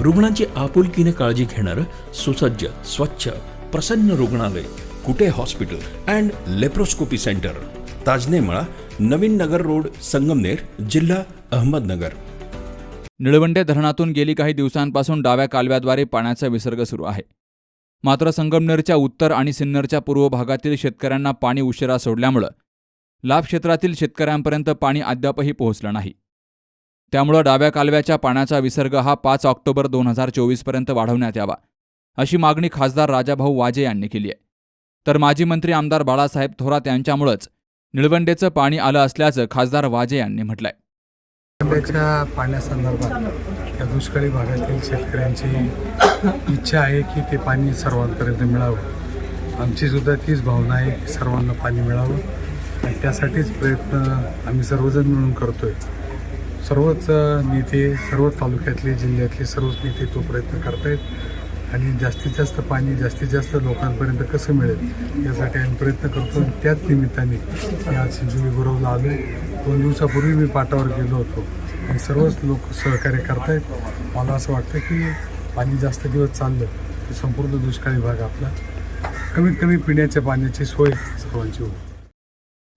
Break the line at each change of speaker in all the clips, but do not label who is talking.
रुग्णांची आपुलकीने काळजी घेणारं सुसज्ज स्वच्छ प्रसन्न रुग्णालय Kute hospital and laparoscopy centre. Tajanemala Navin Nagar road Sangamner जिल्हा अहमदनगर.
निळवंडे धरणातून गेली काही दिवसांपासून डाव्या कालव्याद्वारे पाण्याचा विसर्ग सुरू आहे. मात्र संगमनेरच्या उत्तर आणि सिन्नरच्या पूर्व भागातील शेतकऱ्यांना पाणी उशिरा सोडल्यामुळं लाभ क्षेत्रातील शेतकऱ्यांपर्यंत पाणी अद्यापही पोहोचलं नाही. त्यामुळं डाव्या कालव्याच्या पाण्याचा विसर्ग हा पाच ऑक्टोबर दोन हजार चोवीसपर्यंत वाढवण्यात यावा अशी मागणी खासदार राजाभाऊ वाजे यांनी केली आहे. तर माजी मंत्री आमदार बाळासाहेब थोरात यांच्यामुळंच निळवंडेचं पाणी आलं असल्याचं खासदार वाजे यांनी म्हटलंय.
त्याच्या पाण्यासंदर्भात या दुष्काळी भागातील शेतकऱ्यांची इच्छा आहे की ते पाणी सर्वांपर्यंत मिळावं. आमची सुद्धा तीच भावना आहे की सर्वांना पाणी मिळावं. आणि त्यासाठीच प्रयत्न आम्ही सर्वजण मिळून करतोय. सर्वच नेते सर्वच तालुक्यातले जिल्ह्यातले सर्वच नेते तो प्रयत्न करतायत. आणि जास्तीत जास्त पाणी जास्तीत जास्त लोकांपर्यंत कसं मिळेल यासाठी आम्ही प्रयत्न करतो. त्याच निमित्ताने मी आज सिंधुली गुरवला आलो दोन दिवसापूर्वी मी पाटावर गेलो होतो. आणि सर्वच लोक सहकार्य करतायत. मला असं वाटतं की पाणी जास्त दिवस चाललं तर संपूर्ण दुष्काळी भाग आपला. कमीत कमी पिण्याच्या पाण्याची सोय सर्वांची होईल.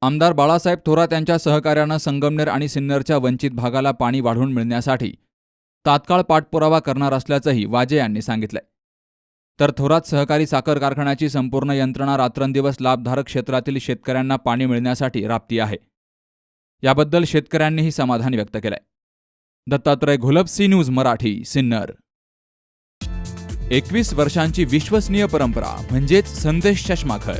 आमदार बाळासाहेब थोरात यांच्या सहकार्यानं संगमनेर आणि सिन्नरच्या वंचित भागाला पाणी वाढवून मिळण्यासाठी तात्काळ पाठपुरावा करणार असल्याचंही वाजे यांनी सांगितलंय. तर थोरात सहकारी साखर कारखान्याची संपूर्ण यंत्रणा रात्रंदिवस लाभधारक क्षेत्रातील शेतकऱ्यांना पाणी मिळण्यासाठी राबती आहे. याबद्दल शेतकऱ्यांनीही समाधान व्यक्त केलंय. Dattatray Gholap C news Marathi Sinnar. एकवीस वर्षांची विश्वसनीय परंपरा म्हणजेच संदेश चष्माखर